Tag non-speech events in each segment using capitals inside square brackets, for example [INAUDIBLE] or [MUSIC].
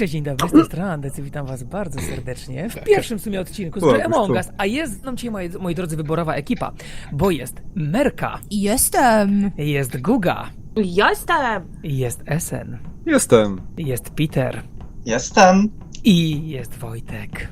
Cześć, dzień dobry, z tej strony Andecy, witam was bardzo serdecznie w pierwszym w sumie odcinku z gry Tak. Among. Us, a jest z nami dzisiaj, moi, moi drodzy, wyborowa ekipa, bo jest Merka, Jestem. jest Guga, Jestem! jest Esen, Jestem. jest Peter Jestem. i jest Wojtek.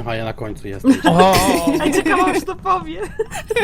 Aha, ja na końcu jestem. O! [LAUGHS] A ciekawa, aż to powie.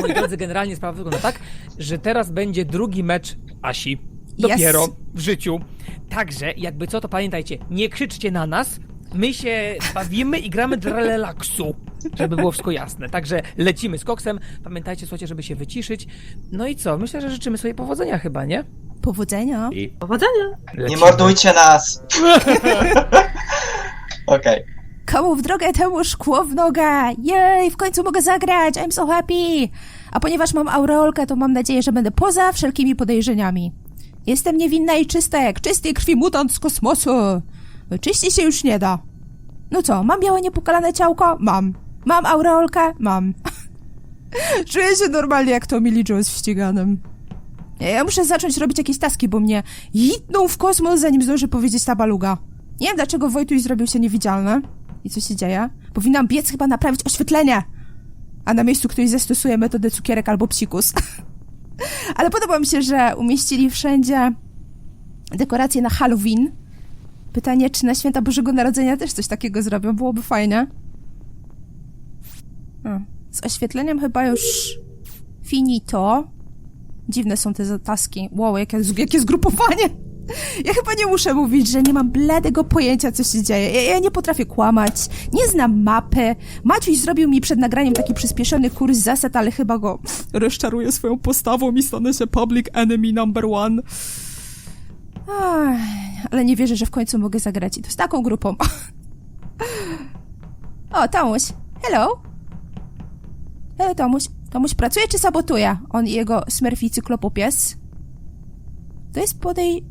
Moi drodzy, generalnie sprawa wygląda tak, że teraz będzie drugi mecz Asi. Dopiero Yes. w życiu. Także, jakby co, to pamiętajcie, nie krzyczcie na nas. My się bawimy i gramy dla relaksu, żeby było wszystko jasne. Także lecimy z koksem. Pamiętajcie, słuchajcie, żeby się wyciszyć. No i co? Myślę, że życzymy sobie powodzenia chyba, nie? Powodzenia. I Powodzenia! Nie Lecimy. mordujcie nas. [LAUGHS] Okej. Komu w drogę, temu szkło w nogę. Jej, w końcu mogę zagrać. I'm so happy. A ponieważ mam aureolkę, to mam nadzieję, że będę poza wszelkimi podejrzeniami. Jestem niewinna i czysta jak czystej krwi mutant z kosmosu. Czyścić się już nie da. No co, mam białe niepokalane ciałko? Mam. Mam aureolkę? Mam. [LAUGHS] Czuję się normalnie jak to Millie Jones w ściganym. Ja- muszę zacząć robić jakieś taski, bo mnie hitnął w kosmos, zanim zdąży powiedzieć ta baluga. Nie wiem, dlaczego Wojtuś zrobił się niewidzialny. I co się dzieje? Powinnam biec chyba naprawić oświetlenie. A na miejscu ktoś zastosuje metodę cukierek albo psikus. [LAUGHS] Ale podoba mi się, że umieścili wszędzie dekoracje na Halloween. Pytanie, czy na święta Bożego Narodzenia też coś takiego zrobią? Byłoby fajne. Z oświetleniem chyba już finito. Dziwne są te taski. Wow, jakie, jakie zgrupowanie! Ja chyba nie muszę mówić, że nie mam bladego pojęcia, co się dzieje. Ja, ja nie potrafię kłamać, nie znam mapy. Maciuś zrobił mi przed nagraniem taki przyspieszony kurs zasad, ale chyba go rozczaruję swoją postawą i stanę się public enemy number one. Ach, ale nie wierzę, że w końcu mogę zagrać i to z taką grupą. [LAUGHS] O, Tomuś. Hello. Hello, Tomuś. Tomuś pracuje czy sabotuje? On i jego smurfy cyklopopies. To jest podej...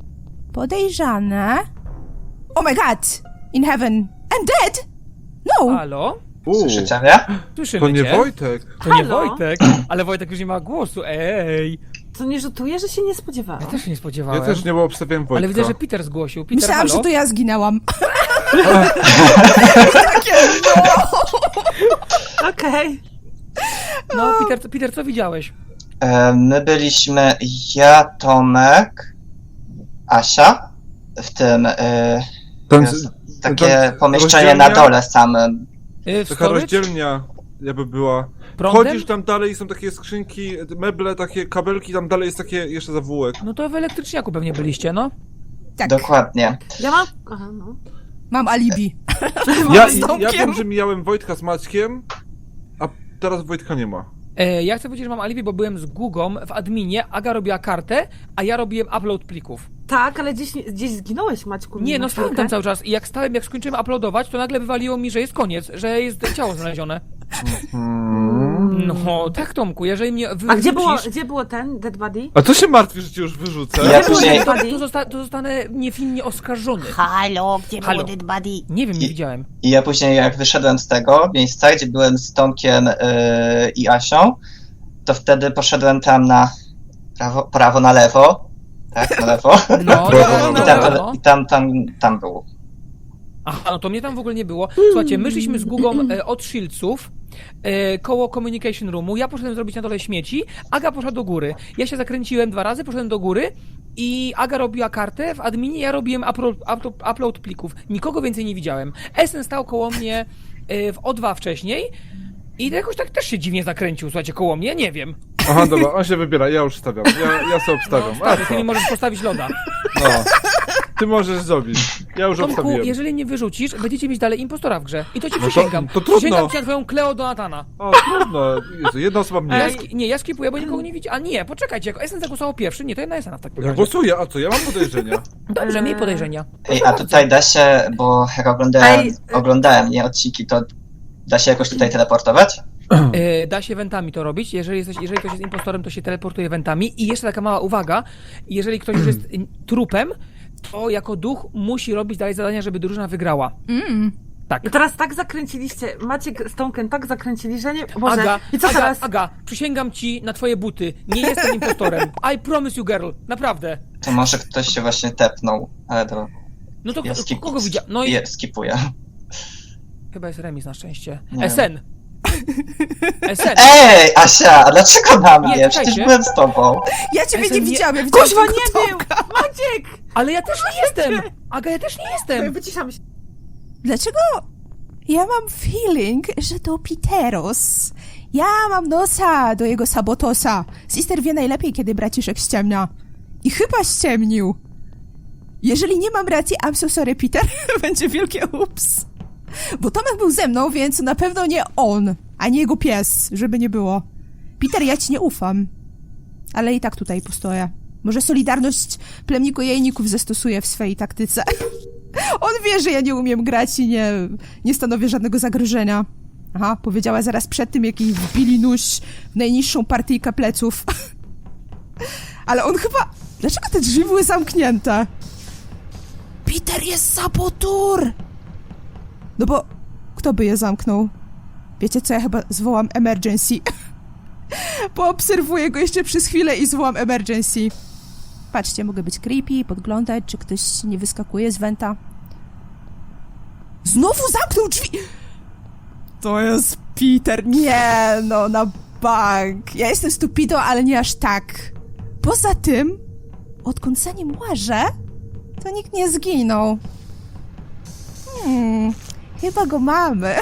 podejrzane. Oh my god! In heaven. I'm dead! No! Halo? U, Słyszycie mnie? Słyszymy to nie cię. Wojtek. To nie Halo? Wojtek, ale Wojtek już nie ma głosu, ej. To nie rzutuje, że się nie spodziewałam. Ja też się nie spodziewałem. Ja też nie obstawiałem Wojtka. Ale widzę, że Peter zgłosił. Peter, Myślałam, halo? że to ja zginęłam. [LAUGHS] Okej. No, Peter, co- Peter, co widziałeś? E, My byliśmy ja, Tomek, Asia w tym e, Tam, jest takie tam pomieszczenie na rozdzielnia- dole samym. Yy, w Taka storage? rozdzielnia jakby była. Prądem? Chodzisz tam dalej, są takie skrzynki, meble, takie kabelki, tam dalej jest takie jeszcze zawółek. No to w elektryczniaku pewnie byliście, no. Tak, Dokładnie. Ja mam... Aha, no. mam alibi. [LAUGHS] Ja, z ja Tomkiem. wiem, że mijałem Wojtka z Maćkiem, a teraz Wojtka nie ma. E, ja chcę powiedzieć, że mam alibi, bo byłem z Gugą w adminie, Aga robiła kartę, a ja robiłem upload plików. Tak, ale gdzieś, gdzieś zginąłeś, Maćku. Nie, no stałem tam cały czas i jak stałem, jak skończyłem uploadować, to nagle wywaliło mi, że jest koniec, że jest ciało znalezione. Hmm. No, tak Tomku, jeżeli mnie A gdzie było, wyrzucisz, gdzie było ten Dead Body? A co się martwisz, że cię już wyrzucę? Ja Gdzie było później- Dead to, Body? to, zosta to zostanę niewinnie oskarżony. Halo, gdzie Halo. było Dead Body? Nie wiem, nie I- widziałem. I ja później jak wyszedłem z tego miejsca, gdzie byłem z Tomkiem e, i Asią, to wtedy poszedłem tam na prawo, prawo na lewo. Tak, na lewo. No, [LAUGHS] no, I no, tam, no, no. i tam, tam, tam był. Aha, no to mnie tam w ogóle nie było. Słuchajcie, my szliśmy z Gugą e, od Shieldsów, e, koło Communication Roomu, ja poszedłem zrobić na dole śmieci, Aga poszła do góry. Ja się zakręciłem dwa razy, poszedłem do góry i Aga robiła kartę w adminie, ja robiłem upload, upload, upload plików. Nikogo więcej nie widziałem. Esen stał koło mnie e, w O2 wcześniej i jakoś tak też się dziwnie zakręcił, słuchajcie, koło mnie, nie wiem. Aha, dobra, on się wybiera, ja już stawiam. Ja, ja sobie obstawiam. A Stary, ty mi co? możesz postawić loda. No. Ty możesz zrobić. Ja już Tomku, obstawiłem. jeżeli nie wyrzucisz, będziecie mieć dalej impostora w grze. I to ci No to- przysięgam. to trudno. Przysięgam ci na twoją Kleo Donatana. O, trudno. Jezu, jedna osoba mniej. Ja nie, ja skipuję, bo nikogo nie widzi. A nie, poczekajcie, jako Esen zagłosował pierwszy, nie, to ja na Esena w takim Ja razie. głosuję, a co? Ja mam podejrzenia. Dobrze, miej podejrzenia. Ej, a tutaj da się, bo jak oglądałem, Ej, e- oglądałem nie odcinki, to da się jakoś tutaj teleportować? E, [CLEARS THROAT] da się wentami to robić. Jeżeli, jesteś, jeżeli ktoś jest impostorem, to się teleportuje wentami. I jeszcze taka mała uwaga, jeżeli ktoś już jest y, trupem, to jako duch musi robić dalej zadania, żeby drużyna wygrała. Mm. Tak. I teraz tak zakręciliście, Maciek z Tomkiem tak zakręcili, że nie... Boże, Aga, i co Aga, teraz? Aga, przysięgam ci na twoje buty. Nie jestem impostorem. I promise you, girl. Naprawdę. To może ktoś się właśnie tepnął, ale to... No to Ja skip, kogo widział? No i je, skipuję. chyba jest remis na szczęście. Nie. SN. SN. Ej, Asia, a dlaczego na Nie, mnie? Przecież czekajcie. byłem z tobą. Ja ciebie nie nie- widziałam, ja widziałam Kuźwa, tylko nie był! Tomka. Maciek! Ale ja też nie jestem! Aga, ja też nie jestem! Wyciszamy się. Dlaczego ja mam feeling, że to Piteros? Ja mam nosa do jego sabotosa. Sister wie najlepiej, kiedy braciszek ściemnia. I chyba ściemnił. Jeżeli nie mam racji, I'm so sorry, Peter. [LAUGHS] Będzie wielkie ups. Bo Tomek był ze mną, więc na pewno nie on, a nie jego pies, żeby nie było. Peter, ja ci nie ufam. Ale i tak tutaj postoję. Może Solidarność plemniku jajników zastosuje w swojej taktyce. [LAUGHS] On wie, że ja nie umiem grać i nie, nie stanowię żadnego zagrożenia. Aha, powiedziała zaraz przed tym, jak jej wbili nóż w najniższą partyjkę pleców. [LAUGHS] Ale on chyba... Dlaczego te drzwi były zamknięte? Peter jest sabotur! No bo kto by je zamknął? Wiecie co, ja chyba zwołam emergency. [LAUGHS] Poobserwuję go jeszcze przez chwilę i zwołam emergency. Patrzcie, mogę być creepy, podglądać, czy ktoś nie wyskakuje z wenta. Znowu zamknął drzwi! To jest Peter. Nie, no, na bank. Ja jestem stupido, ale nie aż tak. Poza tym, odkąd za nim łażę, to nikt nie zginął. Hmm, chyba go mamy.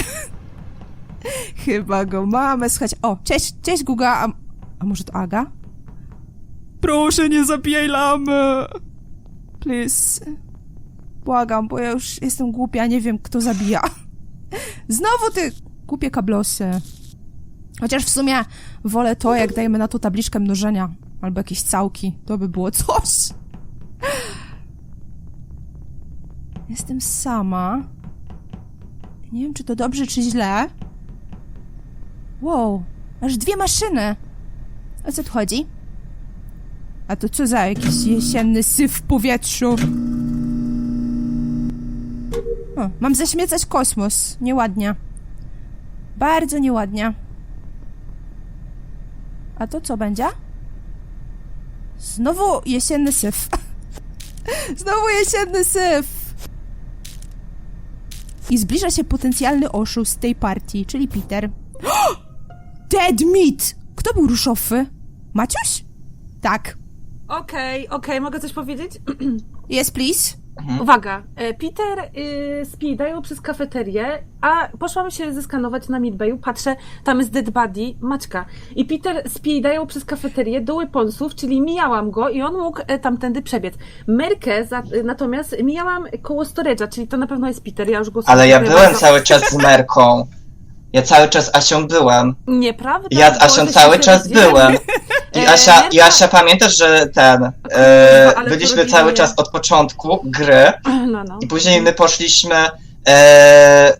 [LAUGHS] chyba go mamy. Słuchajcie, o, cześć, cześć Guga, a, a może to Aga? Proszę, nie zabijaj lamy! Please. Błagam, bo ja już jestem głupia, nie wiem, kto zabija. [LAUGHS] Znowu ty głupie kablosy. Chociaż w sumie wolę to, jak dajemy na to tabliczkę mnożenia. Albo jakieś całki. To by było coś. [LAUGHS] Jestem sama. Nie wiem, czy to dobrze, czy źle. Wow, aż dwie maszyny. O co tu chodzi? A to co za jakiś jesienny syf w powietrzu? O, mam zaśmiecać kosmos. Nieładnie. Bardzo nieładnie. A to co będzie? Znowu jesienny syf. [LAUGHS] Znowu jesienny syf. I zbliża się potencjalny oszust tej partii, czyli Peter. [GASPS] Dead meat! Kto był ruszowny? Maciuś? Tak. Okej, okej, mogę coś powiedzieć? [CLEARS THROAT] Yes, please. Uwaga, e, Peter y, spidają przez kafeterię, a poszłam się zeskanować na Midbayu, patrzę, tam jest dead body, Maćka. I Peter spidają przez kafeterię do weaponsów, czyli mijałam go i on mógł e, tamtędy przebiec. Merkę za, y, natomiast mijałam koło storage'a, czyli to na pewno jest Peter, ja już go Ale ja byłem bardzo. cały czas z Merką. Ja cały czas Asią byłem. Nieprawda? Ja z Asią cały czas byłem. [LAUGHS] I E, Asia, i Merka- Asia pamiętasz, że ten. E, ale byliśmy cały czas od początku gry No, no. i później my poszliśmy. E,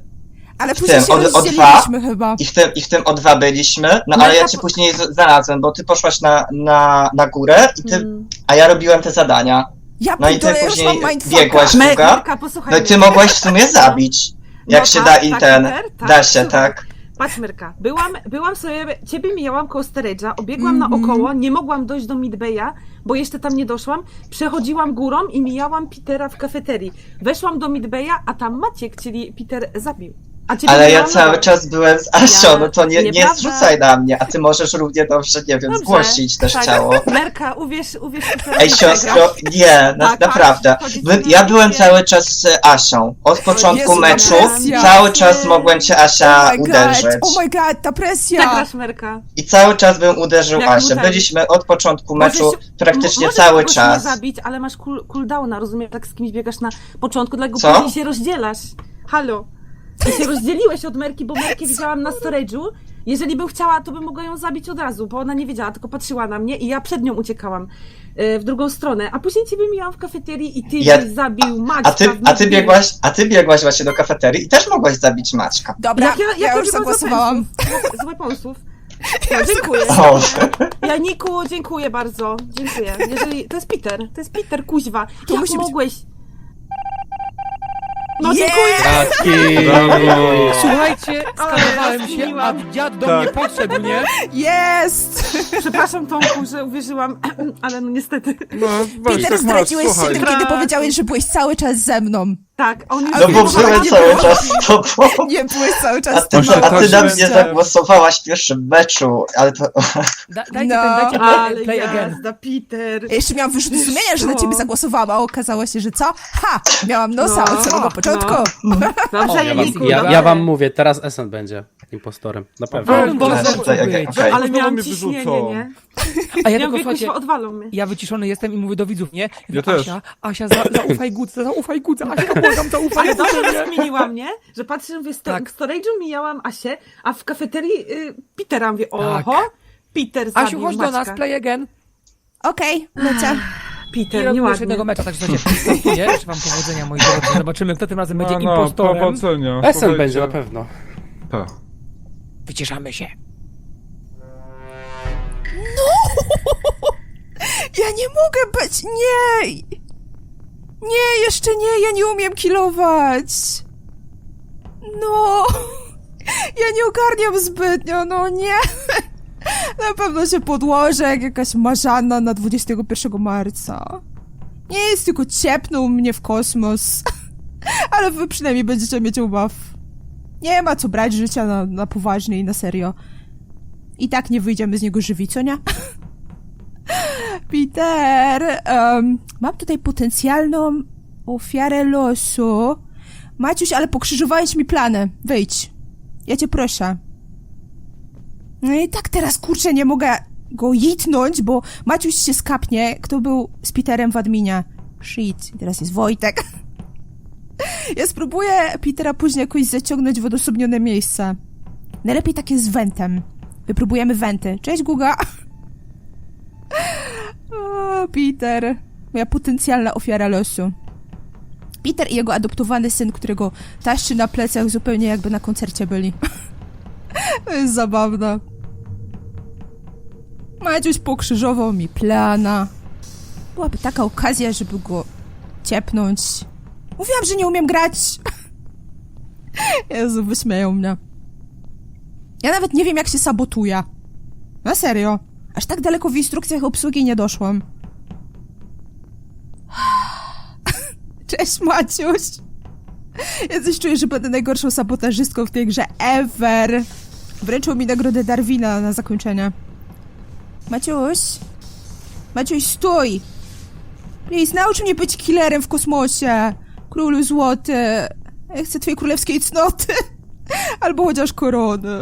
Ale W później tym, się o- o dwa? rozdzieliliśmy chyba. i, w tym, I w tym O2 byliśmy. No Merka ale ja cię później z- znalazłem, bo ty poszłaś na, na, na górę, i ty, Mm. a ja robiłem te zadania. Ja No i ty pierdolę, ja już później mam biegłaś posłuchaj No i ty mnie. mogłaś w sumie [LAUGHS] zabić. Jak No się tak, da i tak, ten. Tak, Da się, słuchaj. tak. Patrz, Myrka, byłam, byłam sobie, ciebie mijałam koło storage'a, obiegłam Mhm. naokoło, nie mogłam dojść do Midbaya, bo jeszcze tam nie doszłam, przechodziłam górą i mijałam Petera w kafeterii. Weszłam do Midbaya, a tam Maciek, czyli Peter, zabił. A ciebie Ale ja cały czas byłem z Asią, Ja- no to nie, nie nieprawda. zrzucaj na mnie, a ty możesz równie dobrze, nie wiem, Dobrze, zgłosić też tak. ciało. Merka, uwierz, uwierz Ej, siostro, nie, na, Tak, naprawdę. tak, chodzi My, ci ja na byłem cały czas z Asią. Od początku Jezu, meczu presja. cały czas mogłem cię Asia Oh my god, uderzyć. oh my god, ta presja! Przegrasz, Merka. I cały czas bym uderzył Jak Asię. Byliśmy od początku meczu Możesz- praktycznie możesz cały kogoś czas. nie zabić, ale masz cool, cooldowna, rozumiem, tak z kimś biegasz na początku, dlatego Co? później się rozdzielasz. Halo. Ty się rozdzieliłeś od Merki, bo Merkę widziałam na storage'u. Jeżeli bym chciała, to bym mogła ją zabić od razu, bo ona nie wiedziała, tylko patrzyła na mnie i ja przed nią uciekałam e, w drugą stronę. A później ciebie mijałam w kafeterii i ty Ja- zabił Maćka A ty, w a ty biegłaś, a ty biegłaś właśnie do kafeterii i też mogłaś zabić Maćka. Dobra, Jak ja, jak ja już biegłam zagłosowałam. Weaponsów. No, dziękuję. O, Janiku, dziękuję bardzo. Dziękuję. Jeżeli... To jest Peter. To jest Peter, kuźwa. To Jak musi być- mogłeś... No dziękuję. Raczki! Brawo. Słuchajcie, ja się, a dziad do Tak. mnie podszedł, nie? Jest! Przepraszam Tomku, że uwierzyłam, [CLEARS THROAT] ale no niestety. No, weź, Peter, tak masz, straciłeś się słuchaj. tym, kiedy powiedziałeś, że byłeś cały czas ze mną. Tak, on już No bo nie byłem było. cały czas z tobą. [LAUGHS] Nie byłeś cały A czas ty, z tobą. a ty na mnie zagłosowałaś w pierwszym meczu, ale to... [LAUGHS] Da, dajcie No. ten, dajcie play, Ale play again. jazda, Peter. Ja jeszcze miałam wyrzuty sumienia, że na No. ciebie zagłosowałam, a okazało się, że co? Ha! Miałam nosa No, od samego początku. [LAUGHS] Dobrze, O, Ja wam, ja, dobrze. ja wam mówię, teraz Esen będzie impostorem. Na pewno. Weź, Boże, weź, co Tutaj, to okej. Ale Znowu miałam mnie ciśnienie, wyrzucą. nie? A ja Ja tylko, jakoś słuchajcie, odwalą mnie. ja wyciszony jestem i mówię do widzów, nie? Ja też. Asia, Asia, za, zaufaj Gudze, zaufaj Gudze, Asia, błagam, zaufaj Ale dobrze, że nie? zmieniła mnie, że patrzę, mówię, sto, Tak. w storage'u mijałam Asię, a w kafeterii y, Petera mówię, oho, Peter zabił Asiu, chodź do Maćka. nas, play again. Okej, lecę. I Peter, robimy jeszcze nieładnie. jednego mecza, tak słuchajcie, nie? Życzę wam powodzenia, moi drodzy. Zobaczymy, kto tym razem będzie No, no, impostorem. powodzenia. Esen słuchajcie. będzie na pewno. Tak. Wyciszamy się. [LAUGHS] Ja nie mogę być. Nie! Nie, jeszcze nie, ja nie umiem kilować. No. [LAUGHS] Ja nie ogarniam zbytnio, no nie. [LAUGHS] Na pewno się podłożę jak jakaś marzanna na 21 marca. Nie jest tylko ciepnął mnie w kosmos. Ale wy przynajmniej będziecie mieć ubaw. Nie ma co brać życia na, na poważnie i na serio. I tak nie wyjdziemy z niego żywi, co nie? [LAUGHS] Peter, em, mam tutaj potencjalną ofiarę losu. Maciuś, ale pokrzyżowałeś mi plany. Wyjdź. Ja cię proszę. No i tak teraz, kurczę, nie mogę go jitnąć, bo Maciuś się skapnie, kto był z Peterem w adminie. Shit, teraz jest Wojtek. [LAUGHS] Ja spróbuję Petera później jakoś zaciągnąć w odosobnione miejsce. Najlepiej takie z wentem. Wypróbujemy wenty. Cześć, Guga. [LAUGHS] O, Peter. Moja potencjalna ofiara losu. Peter i jego adoptowany syn, którego taszczy na plecach zupełnie jakby na koncercie byli. [LAUGHS] to jest zabawne. Maciuś pokrzyżował mi plana. Byłaby taka okazja, żeby go ciepnąć. Mówiłam, że nie umiem grać. Jezu, wyśmieją mnie. Ja nawet nie wiem, jak się sabotuje. Na serio. Aż tak daleko w instrukcjach obsługi nie doszłam. [SIGHS] Cześć, Maciuś. Ja coś czuję, że będę najgorszą sabotażystką w tej grze ever. Wręczył mi nagrodę Darwina na zakończenie. Maciuś? Maciuś, stój! Please, naucz mnie być killerem w kosmosie. Królu złoty. Ja chcę twojej królewskiej cnoty. Albo chociaż korony.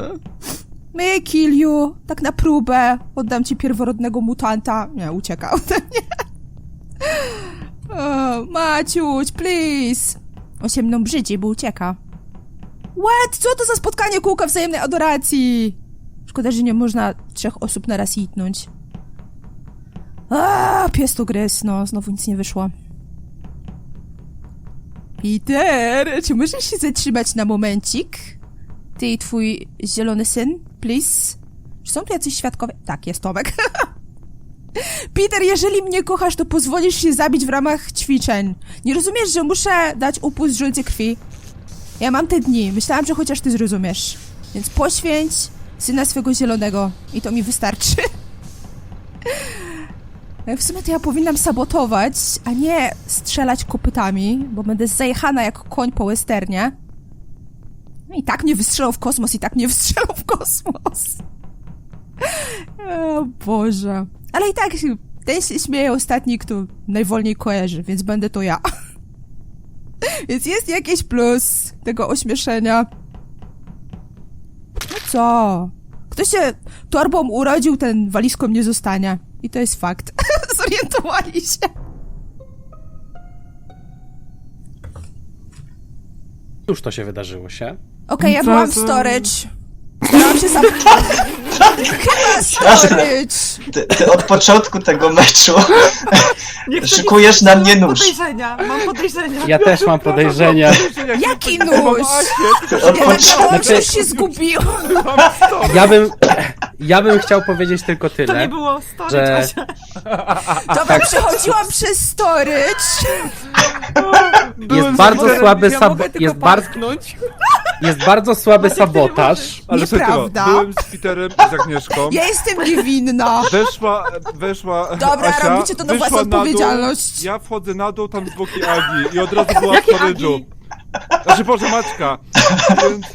May I kill? Tak na próbę. Oddam ci pierworodnego mutanta. Nie, ucieka ode mnie. O, Maciuś, please. On się mną brzydzi, bo ucieka. What? Co to za spotkanie kółka wzajemnej adoracji? Szkoda, że nie można trzech osób na raz itnąć. A, pies to grys, no, znowu nic nie wyszło. Peter, czy możesz się zatrzymać na momencik? Ty i twój zielony syn, please? Czy są tu jacyś świadkowie? Tak, jest Tomek. [LAUGHS] Peter, jeżeli mnie kochasz, to pozwolisz się zabić w ramach ćwiczeń. Nie rozumiesz, że muszę dać upust żółcie krwi? Ja mam te dni. Myślałam, że chociaż ty zrozumiesz. Więc poświęć syna swego zielonego i to mi wystarczy. [LAUGHS] W sumie to ja powinnam sabotować, a nie strzelać kopytami, bo będę zajechana jak koń po westernie. No I tak mnie wystrzelą w kosmos, i tak mnie [LAUGHS] wystrzelą w kosmos. O Boże. Ale i tak ten się śmieje ostatni, kto najwolniej kojarzy, więc będę to ja. [LAUGHS] Więc jest jakiś plus tego ośmieszenia. No co? Kto się torbą urodził, ten walizką nie zostanie. I to jest fakt. Zorientowali się. Już to się wydarzyło się. Okej, ja Co byłam w za- storage. Się sam. Chyba storage. Ty, ty od początku tego meczu [LAUGHS] Nie chcę Szykujesz nic- na mnie mam nóż. podejrzenia, mam podejrzenia. Ja też mam podejrzenia. Jaki nóż? Od Ja początku. myślałam, Znaczy- się zgubił. Ja bym, [LAUGHS] ja bym chciał powiedzieć tylko To nie tyle, było storage, że Asia. Dobra, przechodziłam przez storage. jest bardzo Ja słaby tylko jest, bar- jest bardzo słaby sabotaż. Ale Nieprawda. byłem z Peterem i z Agnieszką. Ja jestem niewinna. Weszła, weszła Dobra, Asia, robicie to na własną dół, odpowiedzialność. Ja wchodzę na dół, tam z boki Agi i od razu była w storage'u. Znaczy, Boże, Maćka. Więc...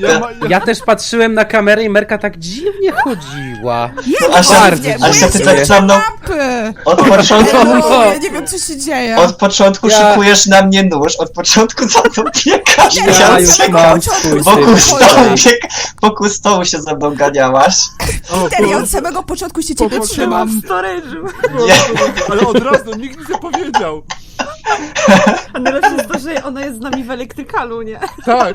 Ja, ja, też patrzyłem na kamerę i Merka tak dziwnie chodziła. Jezu, Asia, bardzo nie, Asia, ja ty tak za mną mapy. od początku, Hello, ja nie wiem, co się dzieje. od początku Ja- szykujesz na mnie nóż, od początku za mną biegasz, Ja Ja już wiedziałem, mam swój wokół stołu, bieg, wokół stołu się za mną ganiałaś. Peter, ja od samego początku się ciebie Popatrz, trzymam. w storage'u. Nie. Ale od razu, nikt nic nie powiedział. A najlepsze jest to, że ona jest z nami w elektrykalu, nie? Tak.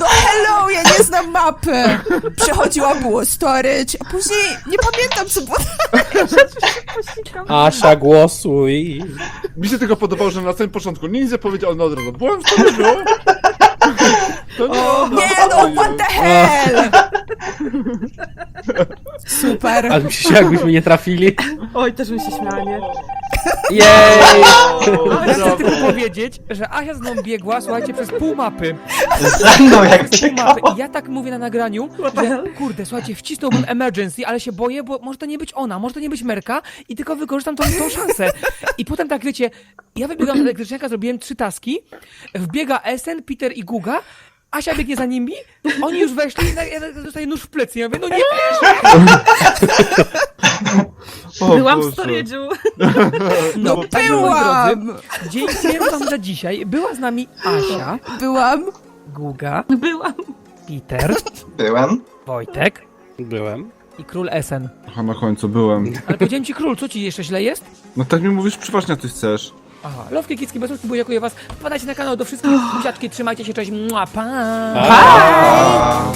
No hello, ja nie znam mapy. Przechodziła, było storage, a później nie pamiętam, co było. [LAUGHS] Asia, głosuj. Mi się tylko podobało, że na samym początku nic nie powiedział, no od razu. Byłem w storage'u. To nie ona. Nie no, what the hell! [LAUGHS] Super. Ale mi się jakbyśmy nie trafili. Oj, też bym się śmiała, nie? Jej! Ja chcę tylko powiedzieć, że Asia z mną biegła, słuchajcie, przez pół mapy. Ze mną jak Pół biegała. mapy. I ja tak mówię na nagraniu, że kurde, słuchajcie, wcisnąłbym emergency, ale się boję, bo może to nie być ona, może to nie być Merka i tylko wykorzystam tą, tą szansę. I potem tak, wiecie, ja wybiegam z elektryczniaka, zrobiłem trzy taski, wbiega Esen, Peter i Guga, Asia biegnie za nimi, oni już weszli i ja dostaję nóż w plecy. Ja mówię, no nie wiesz! O Byłam w Boże. storage'u. No, No moi byłam. wam za dzisiaj. Była z nami Asia, Byłam. Guga, Byłam. Peter, Byłem. Wojtek Byłem. i król Esen. Aha, na końcu byłem. Ale powiedziałem ci król, co ci jeszcze źle jest? No tak mi mówisz, przeważnie ty chcesz. Aha, Lowki, Kicki, Bezruszki, dziękuję was. Wpadajcie na kanał do wszystkich. Buziaczki, trzymajcie się, cześć. Mua, pa! Pa!